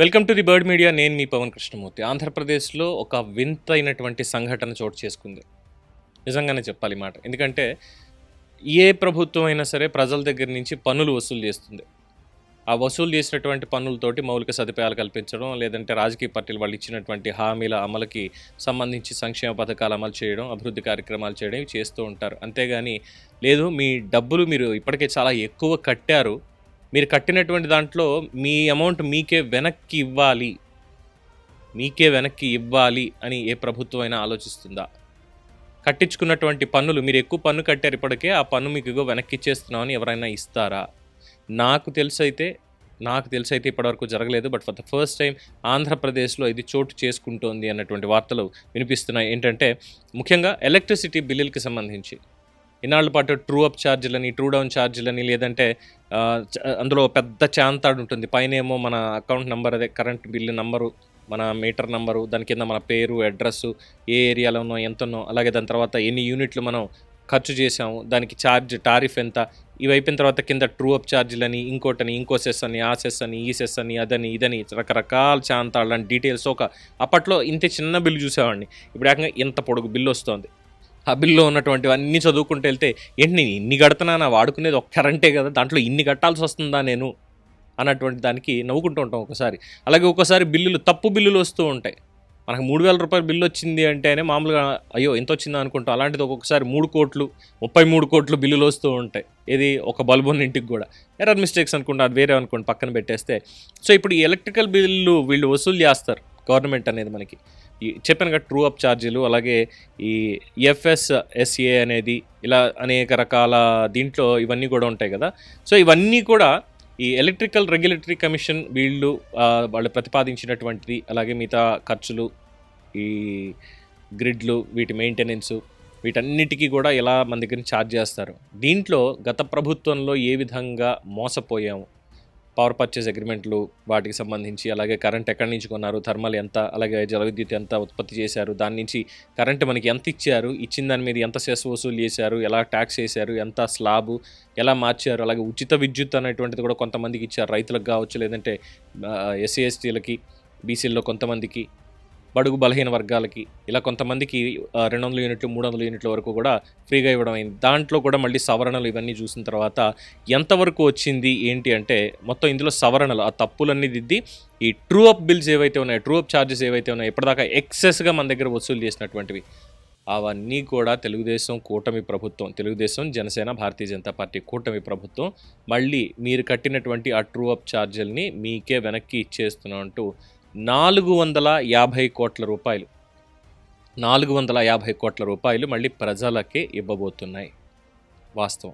Welcome to the Bird Media నేను మీ పవన్ కృష్ణమూర్తి. ఆంధ్రప్రదేశ్లో ఒక వింతైనటువంటి సంఘటన చోటు చేసుకుంది. నిజంగానే చెప్పాలి మాట. ఎందుకంటే ఏ ప్రభుత్వం అయినా సరే ప్రజల దగ్గర నుంచి పన్నులు వసూలు చేస్తుంది. ఆ వసూలు చేసినటువంటి పన్నులతోటి మౌలిక సదుపాయాలు కల్పించడం లేదంటే రాజకీయ పార్టీలు వాళ్ళు ఇచ్చినటువంటి హామీల అమలుకి సంబంధించి సంక్షేమ పథకాలు అమలు చేయడం అభివృద్ధి కార్యక్రమాలు చేయడం చేస్తూ ఉంటారు. అంతేగాని లేదు మీ డబ్బులు మీరు ఇప్పటికే చాలా ఎక్కువ కట్టారు. మీరు కట్టినటువంటి దాంట్లో మీ అమౌంట్ మీకే వెనక్కి ఇవ్వాలి. మీకే వెనక్కి ఇవ్వాలి అని ఏ ప్రభుత్వం అయినా ఆలోచిస్తుందా? కట్టించుకున్నటువంటి పన్నులు మీరు ఎక్కువ పన్ను కట్టారు ఇప్పటికే ఆ పన్ను మీకు ఇగో వెనక్కి ఇచ్చేస్తున్నామని ఎవరైనా ఇస్తారా? నాకు తెలిసైతే నాకు తెలిసైతే ఇప్పటివరకు జరగలేదు but for the first time ఆంధ్రప్రదేశ్లో ఇది చోటు చేసుకుంటోంది అన్నటువంటి వార్తలు వినిపిస్తున్నాయి. ఏంటంటే ముఖ్యంగా ఎలక్ట్రిసిటీ బిల్లులకి సంబంధించి. ఇన్నాళ్ళ పాటు ట్రూ అప్ ఛార్జీలని ట్రూ డౌన్ ఛార్జీలని లేదంటే చ- అందులో పెద్ద చాంతాడు ఉంటుంది. పైన ఏమో మన అకౌంట్ నెంబర్ అదే కరెంట్ బిల్లు నెంబరు మన మీటర్ నెంబరు దాని కింద మన పేరు అడ్రస్ ఏ ఏరియాలో ఉన్నో ఎంత ఉన్నో అలాగే దాని తర్వాత ఎన్ని యూనిట్లు మనం ఖర్చు చేసాము దానికి ఛార్జ్ టారిఫ్ ఎంత ఇవి అయిపోయిన తర్వాత కింద ట్రూ అప్ ఛార్జీలని ఇంకోటని ఇంకో సెస్ అని ఆ సెస్ అని ఈ సెస్ అని అదని ఇదని రకరకాల చాంతాళ్ళని డీటెయిల్స్ ఒక అప్పట్లో ఇంత చిన్న బిల్లు చూసేవాడిని. ఇప్పుడు ఏకంగా ఇంత పొడుగు బిల్లు వస్తుంది. ఆ బిల్లో ఉన్నటువంటివి అన్నీ చదువుకుంటూ వెళ్తే ఏంటి నేను ఇన్ని కడుతున్నానా వాడుకునేది ఒక కరెంటే కదా దాంట్లో ఇన్ని కట్టాల్సి వస్తుందా నేను? అన్నటువంటి దానికి నవ్వుకుంటూ ఉంటాం ఒకసారి. అలాగే ఒకసారి బిల్లులు తప్పు బిల్లులు వస్తూ ఉంటాయి. మనకు మూడు వేల రూపాయల బిల్లు వచ్చింది అంటేనే మామూలుగా అయ్యో ఎంత వచ్చిందా అనుకుంటాం అలాంటిది ఒక్కొక్కసారి మూడు కోట్లు ముప్పై మూడు కోట్లు బిల్లులు వస్తూ ఉంటాయి. ఇది ఒక బల్బు ఇంటికి కూడా. ఎర్రర్ మిస్టేక్స్ అనుకుంటా అది వేరే అనుకోండి పక్కన పెట్టేస్తే. సో ఇప్పుడు ఈ ఎలక్ట్రికల్ బిల్లు వీళ్ళు వసూలు చేస్తారు. గవర్నమెంట్ అనేది మనకి. ఈ చెప్పాను కదా ట్రూ అప్ ఛార్జీలు అలాగే ఈ ఎఫ్ఎస్ఎస్ఏ అనేది ఇలా అనేక రకాల దీంట్లో ఇవన్నీ కూడా ఉంటాయి కదా. సో ఇవన్నీ కూడా ఈ ఎలక్ట్రికల్ రెగ్యులేటరీ కమిషన్ వీళ్ళు వాళ్ళు ప్రతిపాదించినటువంటిది అలాగే మిగతా ఖర్చులు ఈ గ్రిడ్లు వీటి మెయింటెనెన్స్ వీటన్నిటికీ కూడా ఎలా మన దగ్గర ఛార్జ్ చేస్తారు. దీంట్లో గత ప్రభుత్వంలో ఏ విధంగా మోసపోయాము? పవర్ పర్చేస్ అగ్రిమెంట్లు వాటికి సంబంధించి అలాగే కరెంట్ ఎక్కడి నుంచి కొన్నారు థర్మల్ ఎంత అలాగే జల విద్యుత్ ఎంత ఉత్పత్తి చేశారు దాని నుంచి కరెంట్ మనకి ఎంత ఇచ్చారు ఇచ్చిన దాని మీద ఎంత సెస్ వసూలు చేశారు ఎలా ట్యాక్స్ చేశారు ఎంత స్లాబు ఎలా మార్చారు అలాగే ఉచిత విద్యుత్ అనేటువంటిది కూడా కొంతమందికి ఇచ్చారు రైతులకు కావచ్చు లేదంటే ఎస్సీ ఎస్టీలకి బీసీల్లో కొంతమందికి బడుగు బలహీన వర్గాలకి ఇలా కొంతమందికి రెండు వందల యూనిట్లు మూడు వందల యూనిట్ల వరకు కూడా ఫ్రీగా ఇవ్వడం అయింది. దాంట్లో కూడా మళ్ళీ సవరణలు ఇవన్నీ చూసిన తర్వాత ఎంతవరకు వచ్చింది ఏంటి అంటే మొత్తం ఇందులో సవరణలు ఆ తప్పులన్నీ దిద్ది ఈ ట్రూ అప్ బిల్స్ ఏవైతే ఉన్నాయో ట్రూ అప్ ఛార్జెస్ ఏవైతే ఉన్నాయో ఇప్పటిదాకా ఎక్సెస్గా మన దగ్గర వసూలు చేసినటువంటివి అవన్నీ కూడా తెలుగుదేశం కూటమి ప్రభుత్వం తెలుగుదేశం జనసేన భారతీయ జనతా పార్టీ కూటమి ప్రభుత్వం మళ్ళీ మీరు కట్టినటువంటి ఆ ట్రూ అప్ ఛార్జీలని మీకే వెనక్కి ఇచ్చేస్తున్నాం అంటూ నాలుగు వందల యాభై కోట్ల రూపాయలు. నాలుగు వందల యాభై కోట్ల రూపాయలు మళ్ళీ ప్రజలకే ఇవ్వబోతున్నాయి. వాస్తవం.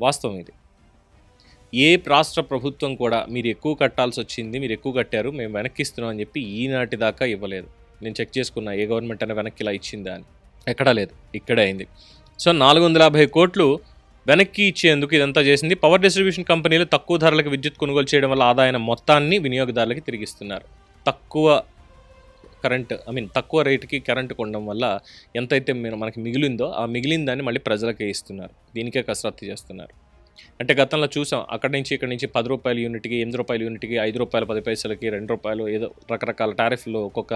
వాస్తవం ఇది. ఏ రాష్ట్ర ప్రభుత్వం కూడా మీరు ఎక్కువ కట్టాల్సి వచ్చింది మీరు ఎక్కువ కట్టారు మేము వెనక్కిస్తున్నాం అని చెప్పి ఈనాటి దాకా ఇవ్వలేదు. నేను చెక్ చేసుకున్నా ఏ గవర్నమెంట్ అయినా వెనక్కి ఇలా ఇచ్చిందా అని. ఎక్కడా లేదు. ఇక్కడే అయింది. సో నాలుగు వందల యాభై కోట్లు వెనక్కి ఇచ్చేందుకు ఇదంతా చేసింది. పవర్ డిస్ట్రిబ్యూషన్ కంపెనీలు తక్కువ ధరలకు విద్యుత్ కొనుగోలు చేయడం వల్ల ఆదాయం మొత్తాన్ని వినియోగదారులకి తిరిగిస్తున్నారు. తక్కువ కరెంట్ ఐ మీన్ తక్కువ రేటుకి కరెంట్ కొనడం వల్ల ఎంతైతే మీరు మనకి మిగిలిందో ఆ మిగిలిన దాన్ని మళ్ళీ ప్రజలకే ఇస్తున్నారు. దీనికే కసరత్తు చేస్తున్నారు. అంటే గతంలో చూసాం అక్కడి నుంచి ఇక్కడి నుంచి పది రూపాయల యూనిట్కి ఎనిమిది రూపాయల యూనిట్కి ఐదు రూపాయల పది పైసలకి రెండు రూపాయలు ఏదో రకరకాల టారిఫ్లు ఒక్కొక్క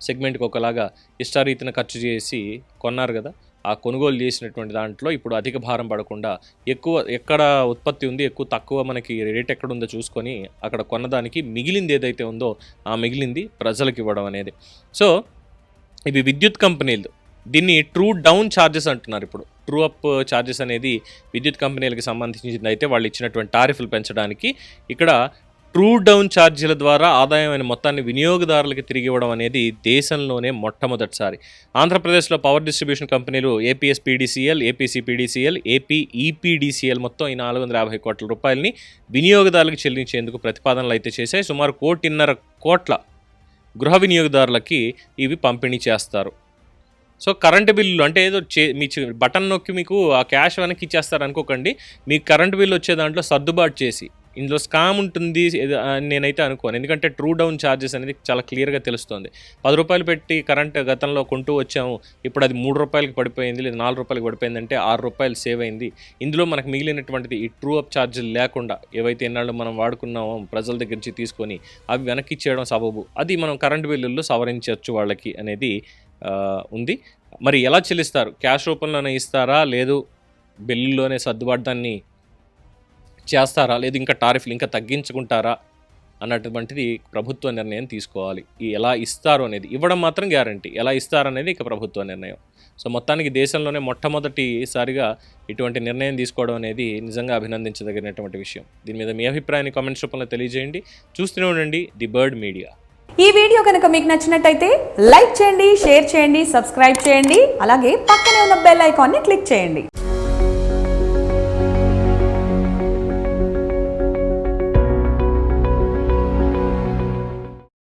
సెగ్మెంట్కి ఒకలాగా ఇష్టారీతిన ఖర్చు చేసి కొన్నారు కదా. ఆ కొనుగోలు చేసినటువంటి దాంట్లో ఇప్పుడు అధిక భారం పడకుండా ఎక్కువ ఎక్కడ ఉత్పత్తి ఉంది ఎక్కువ తక్కువ మనకి రేట్ ఎక్కడ ఉందో చూసుకొని అక్కడ కొన్నదానికి మిగిలింది ఏదైతే ఉందో ఆ మిగిలింది ప్రజలకు ఇవ్వడం అనేది. సో ఇవి విద్యుత్ కంపెనీలు. దీన్ని ట్రూ డౌన్ ఛార్జెస్ అంటున్నారు ఇప్పుడు. ట్రూ అప్ ఛార్జెస్ అనేది విద్యుత్ కంపెనీలకు సంబంధించింది అయితే వాళ్ళు ఇచ్చినటువంటి టారిఫ్లు పెంచడానికి. ఇక్కడ ట్రూ డౌన్ ఛార్జీల ద్వారా ఆదాయమైన మొత్తాన్ని వినియోగదారులకు తిరిగి ఇవ్వడం అనేది దేశంలోనే మొట్టమొదటిసారి. ఆంధ్రప్రదేశ్లో పవర్ డిస్ట్రిబ్యూషన్ కంపెనీలు APS PDCL APC PDCL AP EPDCL మొత్తం ఈ నాలుగు వందల యాభై కోట్ల రూపాయలని వినియోగదారులకు చెల్లించేందుకు ప్రతిపాదనలు అయితే చేశాయి. సుమారు కోటిన్నర కోట్ల గృహ వినియోగదారులకి ఇవి పంపిణీ చేస్తారు. సో కరెంటు బిల్లు అంటే ఏదో చే మీ బటన్ నొక్కి మీకు ఆ క్యాష్ వెనక్కి ఇచ్చేస్తారు అనుకోకండి. మీకు కరెంటు బిల్లు వచ్చే దాంట్లో సర్దుబాటు చేసి ఇందులో స్కామ్ ఉంటుంది అని నేనైతే అనుకోను. ఎందుకంటే ట్రూ డౌన్ ఛార్జెస్ అనేది చాలా క్లియర్గా తెలుస్తుంది. పది రూపాయలు పెట్టి కరెంట్ గతంలో కొంటూ వచ్చాము. ఇప్పుడు అది మూడు రూపాయలకి పడిపోయింది లేదా నాలుగు రూపాయలకి పడిపోయింది అంటే ఆరు రూపాయలు సేవ్ అయింది. ఇందులో మనకు మిగిలినటువంటిది ఈ ట్రూ అప్ ఛార్జీలు లేకుండా ఏవైతే ఎన్నాళ్ళు మనం వాడుకున్నామో ప్రజల దగ్గర నుంచి తీసుకొని అవి వెనక్కి ఇచ్చేయడం సబబు. అది మనం కరెంట్ బిల్లుల్లో సవరించవచ్చు వాళ్ళకి అనేది ఉంది. మరి ఎలా చెల్లిస్తారు? క్యాష్ రూపంలోనే ఇస్తారా? లేదు బిల్లులోనే సర్దుబాటుదాన్ని చేస్తారా? లేదు ఇంకా టారిఫ్లు ఇంకా తగ్గించుకుంటారా? అన్నటువంటిది ప్రభుత్వ నిర్ణయం తీసుకోవాలి. ఈ ఎలా ఇస్తారు అనేది ఇవ్వడం మాత్రం గ్యారంటీ. ఎలా ఇస్తారు అనేది ఇక ప్రభుత్వ నిర్ణయం. సో మొత్తానికి దేశంలోనే మొట్టమొదటిసారిగా ఇటువంటి నిర్ణయం తీసుకోవడం అనేది నిజంగా అభినందించదగినటువంటి విషయం. దీని మీద మీ అభిప్రాయాన్ని కామెంట్స్ రూపంలో తెలియజేయండి. చూస్తూనే ఉండండి ది బర్డ్ మీడియా. ఈ వీడియో కనుక మీకు నచ్చినట్టయితే లైక్ చేయండి షేర్ చేయండి సబ్స్క్రైబ్ చేయండి. అలాగే పక్కనే ఉన్న బెల్ ఐకాన్ని క్లిక్ చేయండి.